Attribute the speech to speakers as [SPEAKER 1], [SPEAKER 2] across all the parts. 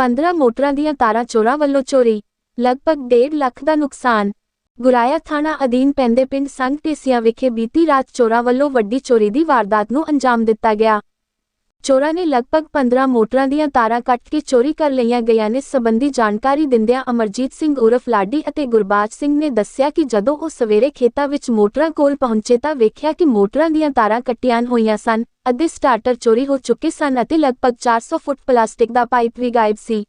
[SPEAKER 1] 15 ਮੋਟਰਾਂ ਦੀਆਂ ਤਾਰਾਂ ਚੋਰਾਂ ਵੱਲੋਂ ਚੋਰੀ, ਲਗਭਗ 1.5 ਲੱਖ ਦਾ ਨੁਕਸਾਨ। ਗੁਰਾਇਆ ਥਾਣਾ ਅਧੀਨ ਪੈਂਦੇ ਪਿੰਡ ਸੰਘ ਢੇਸੀਆਂ ਵਿਖੇ ਬੀਤੀ ਰਾਤ ਚੋਰਾਂ ਵੱਲੋਂ ਵੱਡੀ ਚੋਰੀ ਦੀ ਵਾਰਦਾਤ ਨੂੰ ਅੰਜਾਮ ਦਿੱਤਾ ਗਿਆ। ਚੋਰਾਂ ਨੇ ਲਗਭਗ 15 ਮੋਟਰਾਂ ਦੀਆਂ ਤਾਰਾਂ ਕੱਟ ਕੇ ਚੋਰੀ ਕਰ ਲਈਆਂ ਗਈਆਂ ਨੇ। ਸੰਬੰਧੀ ਜਾਣਕਾਰੀ ਦਿੰਦਿਆਂ ਅਮਰਜੀਤ ਸਿੰਘ ਉਰਫ ਲਾਡੀ ਅਤੇ ਗੁਰਬਾਜ ਸਿੰਘ ਨੇ ਦੱਸਿਆ ਕਿ ਜਦੋਂ ਉਹ ਸਵੇਰੇ ਖੇਤਾਂ ਵਿੱਚ ਮੋਟਰਾਂ ਕੋਲ ਪਹੁੰਚੇ ਤਾਂ ਵੇਖਿਆ ਕਿ ਮੋਟਰਾਂ ਦੀਆਂ ਤਾਰਾਂ ਕੱਟੀਆਂ ਹੋਈਆਂ ਸਨ, ਅੱਧੇ ਸਟਾਰਟਰ ਚੋਰੀ ਹੋ ਚੁੱਕੇ ਸਨ ਅਤੇ ਲਗਭਗ 400 ਫੁੱਟ ਪਲਾਸਟਿਕ ਦਾ ਪਾਈਪ ਵੀ ਗਾਇਬ ਸੀ।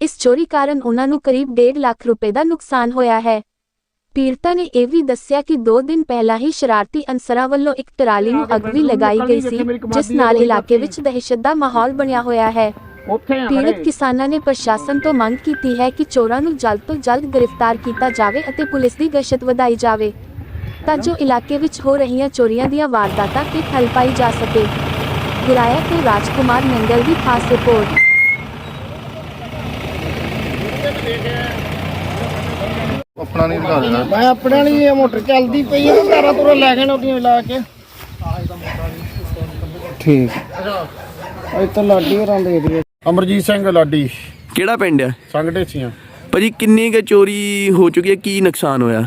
[SPEAKER 1] ਇਸ ਚੋਰੀ ਕਾਰਨ ਉਹਨਾਂ ਨੂੰ ਕਰੀਬ 1.5 ਲੱਖ ਰੁਪਏ ਦਾ ਨੁਕਸਾਨ ਹੋਇਆ ਹੈ। ਪੀੜਤਾ ਨੇ ਇਹ ਵੀ ਦੱਸਿਆ ਕਿ 2 ਦਿਨ ਪਹਿਲਾਂ ਹੀ ਸ਼ਰਾਰਤੀ ਅਨਸਰਾਂ ਵੱਲੋਂ ਇੱਕ ਟਰਾਲੀ ਨੂੰ ਅੱਗ ਵੀ ਲਗਾਈ ਗਈ ਸੀ ਜਿਸ ਨਾਲ ਇਲਾਕੇ ਵਿੱਚ ਦਹਿਸ਼ਤ ਦਾ ਮਾਹੌਲ ਬਣਿਆ ਹੋਇਆ ਹੈ। ਪੀੜਤ। ਕਿਸਾਨਾਂ ਨੇ ਪ੍ਰਸ਼ਾਸਨ ਤੋਂ ਮੰਗ ਕੀਤੀ ਹੈ ਕਿ ਚੋਰਾਂ ਨੂੰ ਜਲਦ ਤੋਂ ਜਲਦ ਗ੍ਰਿਫਤਾਰ ਕੀਤਾ ਜਾਵੇ ਅਤੇ ਪੁਲਿਸ ਦੀ ਗਸ਼ਤ ਵਧਾਈ ਜਾਵੇ ਤਾਂ ਜੋ ਇਲਾਕੇ ਵਿੱਚ ਹੋ ਰਹੀਆਂ ਚੋਰੀਆਂ ਦੀਆਂ ਵਾਰਦਾਤਾਂ ਤੇ ਠੱਲ ਪਾਈ ਜਾ ਸਕੇ। ਗੁਰਾਇਆ ਤੋਂ ਰਾਜਕੁਮਾਰ ਮੰਗਲ ਦੀ ਖਾਸ ਰਿਪੋਰਟ।
[SPEAKER 2] ਆਪਣਾ ਨਹੀਂ ਦਿਖਾ ਦੇਣਾ।
[SPEAKER 3] ਮੈਂ ਆਪਣੇ ਵਾਲੀ ਇਹ ਮੋਟਰ ਚੱਲਦੀ ਪਈ ਆ ਤਾਰਾ ਤੁਰਾ ਲੈ ਗਏ ਨੇ ਉਹਦੀਆਂ ਲਾ ਕੇ। ਠੀਕ। ਅਜ ਤਾਂ ਲਾਡੀ ਹੋਰਾਂ ਦੇ ਏਰੀਏ
[SPEAKER 2] ਅਮਰਜੀਤ ਸਿੰਘ ਲਾਡੀ।
[SPEAKER 4] ਕਿਹੜਾ ਪਿੰਡ ਆ?
[SPEAKER 2] ਸੰਗ ਢੇਸੀਆਂ
[SPEAKER 4] ਭਾਜੀ ਕਿੰਨੀ ਕੁ ਚੋਰੀ ਹੋ ਚੁੱਕੀ ਹੈ? ਕੀ ਨੁਕਸਾਨ ਹੋਇਆ?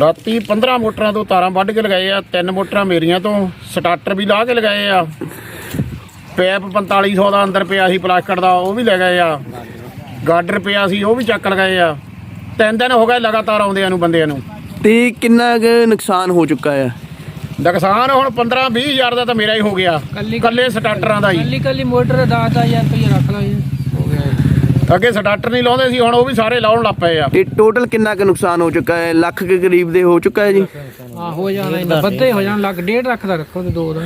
[SPEAKER 2] ਰਾਤੀ 15 ਮੋਟਰਾਂ ਤੋਂ ਤਾਰਾਂ ਵੱਢ ਕੇ ਲਗਾਏ ਆ ਤਿੰਨ ਮੋਟਰਾਂ ਮੇਰੀਆਂ ਤੋਂ ਸਟਾਰਟਰ ਵੀ ਲਾ ਕੇ ਲਗਾਏ ਆ। ਪੈਪ 4500 ਦਾ ਅੰਦਰ ਪਿਆ ਸੀ ਪਲਾਸਟਿਕ ਦਾ ਉਹ ਵੀ ਲੈ ਗਏ ਆ। ਗਾਰਡਰ ਪਿਆ ਸੀ ਉਹ ਵੀ ਚੱਕ ਲਗਾਏ ਆ। ਤਿੰਨ ਦਿਨ ਹੋ ਗਏ ਲਗਾਤਾਰ ਆਉਂਦਿਆਂ ਨੂੰ ਬੰਦਿਆਂ ਨੂੰ।
[SPEAKER 4] ਤੇ ਕਿੰਨਾ ਕੁ ਨੁਕਸਾਨ ਹੋ ਚੁੱਕਾ ਹੈ?
[SPEAKER 2] ਨੁਕਸਾਨ ਹੁਣ 15 20 ਹਜ਼ਾਰ ਦਾ ਤਾਂ ਮੇਰਾ ਹੀ ਹੋ ਗਿਆ। ਕੱਲੇ ਸਟਾਰਟਰਾਂ ਦਾ ਹੀ।
[SPEAKER 5] ਕੱਲੀ ਕੱਲੀ ਮੋਟਰ ਦਾ 10000 ਰੁਪਏ ਰੱਖ ਲਾ ਜੀ। ਹੋ ਗਿਆ।
[SPEAKER 2] ਅੱਗੇ ਸਟਾਰਟਰ ਨਹੀਂ ਲਾਉਂਦੇ ਸੀ ਹੁਣ ਉਹ ਵੀ ਸਾਰੇ ਲਾਉਣ ਲੱਗ ਪਏ ਆ।
[SPEAKER 4] ਤੇ ਟੋਟਲ ਕਿੰਨਾ ਕੁ ਨੁਕਸਾਨ ਹੋ ਚੁੱਕਾ ਹੈ? ਲੱਖ ਕੇ ਕਰੀਬ ਦੇ ਹੋ ਚੁੱਕਾ ਹੈ ਜੀ?
[SPEAKER 5] ਆ ਹੋ ਜਾਣਾ ਇਹਨਾਂ ਬੱਦੇ ਹੋ ਜਾਣ ਲੱਗ ਡੇਢ ਰੱਖ ਦਾ ਰੱਖੋ ਤੇ ਦੋ ਦਾ।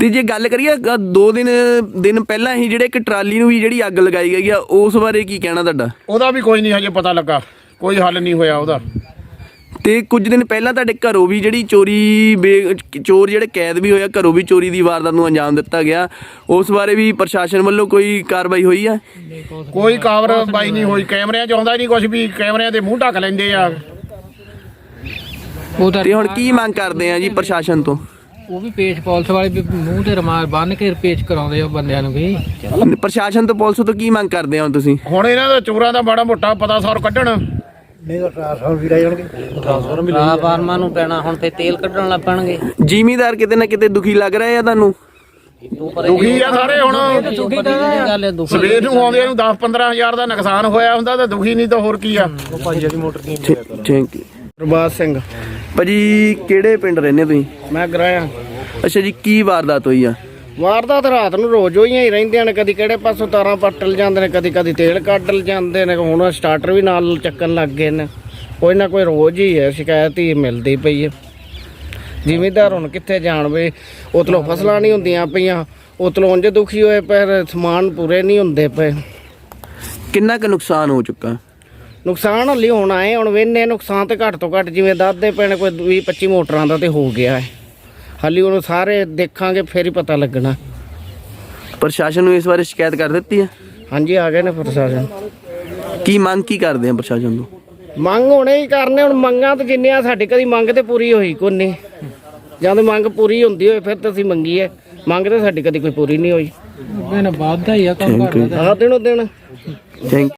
[SPEAKER 4] ਤੇ ਜੇ ਗੱਲ ਕਰੀਏ ਅ, ਦੋ ਦਿਨ ਦਿਨ ਪਹਿਲਾਂ ਹੀ ਜਿਹੜੇ ਇੱਕ ਟਰਾਲੀ ਨੂੰ ਵੀ ਜਿਹੜੀ ਅੱਗ ਲਗਾਈ ਗਈ ਆ ਉਸ ਬਾਰੇ ਕੀ ਕਹਿਣਾ ਤੁਹਾਡਾ?
[SPEAKER 2] ਉਹਦਾ ਵੀ ਕੋਈ ਨਹੀਂ ਹਜੇ ਪਤਾ ਲੱਗਾ। ਕੋਈ ਹੱਲ ਨਹੀਂ ਹੋਇਆ ਉਹਦਾ।
[SPEAKER 4] ਤੇ ਕੁਝ ਦਿਨ ਪਹਿਲਾਂ ਤੁਹਾਡੇ ਘਰੋਂ ਵੀ ਜਿਹੜੀ ਚੋਰੀ ਬੇ- ਚੋਰ ਜਿਹੜੇ ਕੈਦ ਵੀ ਹੋਇਆ ਘਰੋਂ ਵੀ ਚੋਰੀ ਦੀ ਵਾਰਦਾਤ ਨੂੰ ਅੰਜਾਮ ਦਿੱਤਾ ਗਿਆ। ਉਸ ਬਾਰੇ ਵੀ ਪ੍ਰਸ਼ਾਸਨ ਵੱਲੋਂ ਕੋਈ ਕਾਰਵਾਈ ਹੋਈ ਆ?
[SPEAKER 2] ਕੋਈ ਕਾਰਵਾਈ ਨਹੀਂ ਹੋਈ। ਕੈਮਰਿਆਂ 'ਚ ਆਉਂਦਾ ਨਹੀਂ ਕੁਝ ਵੀ। ਕੈਮਰਿਆਂ ਦੇ ਮੂੰਹ ਢੱਕ ਲੈਂਦੇ ਆ।
[SPEAKER 5] ਉਹ ਤਾਂ
[SPEAKER 4] ਤੇ ਹੁਣ ਕੀ ਮੰਗ ਕਰਦੇ ਆ ਜੀ ਪ੍ਰਸ਼ਾਸਨ ਤੋਂ?
[SPEAKER 5] ਉਹ ਵੀ ਪੇਚ ਪੁਲਿਸ ਵਾਲੇ ਵੀ ਮੂੰਹ ਤੇ ਰਮਾਲ ਬੰਨ ਕੇ ਪੇਚ ਕਰਾਉਂਦੇ ਆ ਬੰਦਿਆਂ ਨੂੰ ਵੀ।
[SPEAKER 4] ਪ੍ਰਸ਼ਾਸਨ ਤੋਂ ਪੁਲਿਸ ਤੋਂ ਕੀ ਮੰਗ ਕਰਦੇ ਆ ਹੁਣ ਤੁਸੀਂ?
[SPEAKER 2] ਹੁਣ ਇਹਨਾਂ ਦਾ ਚੋਰਾਂ ਦਾ ਮਾੜਾ ਮੋਟਾ ਪਤਾ ਸੌਰ ਕੱਢਣ।
[SPEAKER 6] ਆ ਫਾਰਮਾਂ ਨੂੰ ਪੈਣਾ ਹੁਣ ਤੇ ਤੇਲ ਕੱਢਣ ਲੱਗ ਪੈਣਗੇ।
[SPEAKER 4] ਜ਼ਿਮੀਦਾਰ ਕਿਤੇ ਨਾ ਕਿਤੇ ਦੁਖੀ ਲੱਗ ਰਹੇ ਆ ਤੁਹਾਨੂੰ?
[SPEAKER 2] ਦੁਖੀ ਆ ਸਾਰੇ ਹੁਣ।
[SPEAKER 6] ਗੱਲ ਹੈ। ਦੁੱਖ
[SPEAKER 2] ਸਵੇਰ ਨੂੰ ਆਉਂਦੇ ਨੂੰ 10 15 ਹਜ਼ਾਰ ਦਾ ਨੁਕਸਾਨ ਹੋਇਆ ਹੁੰਦਾ ਤਾਂ ਦੁਖੀ ਨਹੀਂ ਤਾਂ ਹੋਰ ਕੀ ਆ?
[SPEAKER 4] Thank you
[SPEAKER 3] Prabhat Singh.
[SPEAKER 4] ਭਾਜੀ ਕਿਹੜੇ ਪਿੰਡ ਰਹਿੰਦੇ ਤੁਸੀਂ?
[SPEAKER 3] ਮੈਂ ਗਰਾਇਆ।
[SPEAKER 4] ਅੱਛਾ ਜੀ ਕੀ ਵਾਰਦਾਤ ਹੋਈ ਆ?
[SPEAKER 3] ਵਾਰਦਾਤ ਰਾਤ ਨੂੰ ਰੋਜ਼ ਹੋਈਆਂ ਹੀ ਰਹਿੰਦੀਆਂ ਨੇ ਕਦੀ ਕਿਹੜੇ ਪਾਸੋਂ ਤਾਰਾਂ ਪੱਟਲ ਜਾਂਦੇ ਨੇ ਕਦੀ ਕਦੀ ਤੇਲ ਕੱਢਲ ਜਾਂਦੇ ਨੇ ਹੁਣ ਸਟਾਰਟਰ ਵੀ ਨਾਲ ਚੱਕਣ ਲੱਗ ਗਏ ਨੇ। ਕੋਈ ਨਾ ਕੋਈ ਰੋਜ਼ ਹੀ ਹੈ ਸ਼ਿਕਾਇਤ ਹੀ ਮਿਲਦੀ ਪਈ ਹੈ। ਜ਼ਿਮੀਦਾਰ ਹੁਣ ਕਿੱਥੇ ਜਾਣ ਵੇ ਉਤਲੋਂ ਫਸਲਾਂ ਨਹੀਂ ਹੁੰਦੀਆਂ ਪਈਆਂ ਉਤਲੋਂ ਉਂਝ ਦੁਖੀ ਹੋਏ ਪਰ ਸਮਾਨ ਪੂਰੇ ਨਹੀਂ ਹੁੰਦੇ ਪਏ।
[SPEAKER 4] ਕਿੰਨਾ ਕੁ ਨੁਕਸਾਨ ਹੋ ਚੁੱਕਾ?
[SPEAKER 3] ਨੁਕਸਾਨ ਹਲੀ ਹੋਣਾ ਹੈ ਹੁਣ ਵੇਨੇ ਨੁਕਸਾਨ ਤੇ ਘੱਟ ਤੋਂ ਘੱਟ ਜਿਵੇਂ ਦੱਸਦੇ ਨੇ ਕੋਈ 20 25 ਮੋਟਰਾਂ ਦਾ ਤੇ ਹੋ ਗਿਆ ਹੈ। ਹਾਲੀ ਉਹਨੂੰ ਸਾਰੇ ਦੇਖਾਂਗੇ ਫੇਰ ਹੀ ਪਤਾ ਲੱਗਣਾ।
[SPEAKER 4] ਪ੍ਰਸ਼ਾਸਨ ਨੂੰ ਇਸ ਬਾਰੇ ਸ਼ਿਕਾਇਤ ਕਰ ਦਿੱਤੀ ਆ
[SPEAKER 3] ਹਾਂਜੀ ਆ ਗਏ ਨੇ ਪ੍ਰਸ਼ਾਸਨ।
[SPEAKER 4] ਕੀ ਮੰਗ ਕੀ ਕਰਦੇ ਆ ਪ੍ਰਸ਼ਾਸਨ ਤੋਂ
[SPEAKER 3] ਮੰਗ ਹੋਣੇ ਹੀ ਕਰਨੇ ਹੁਣ ਮੰਗਾਂ ਤੇ ਜਿੰਨੀਆਂ ਸਾਡੀ ਕਦੀ ਮੰਗ ਤੇ ਪੂਰੀ ਹੋਈ ਕੋਈ ਨਹੀਂ। ਜਾਂ ਤੇ ਮੰਗ ਪੂਰੀ ਹੁੰਦੀ ਹੋਏ ਫਿਰ ਤਾਂ ਅਸੀਂ ਮੰਗੀਏ। ਮੰਗ ਤੇ ਸਾਡੀ ਕਦੀ ਕੋਈ ਪੂਰੀ ਨਹੀਂ ਹੋਈ।
[SPEAKER 5] ਅੱਗੇ ਨਾ ਵਾਧਾ ਹੀ ਆ ਕੰਮ
[SPEAKER 4] ਥੈਂਕ ਯੂ
[SPEAKER 3] ਆਹ ਦਿਨੋਂ ਦਿਨ।
[SPEAKER 4] ਥੈਂਕ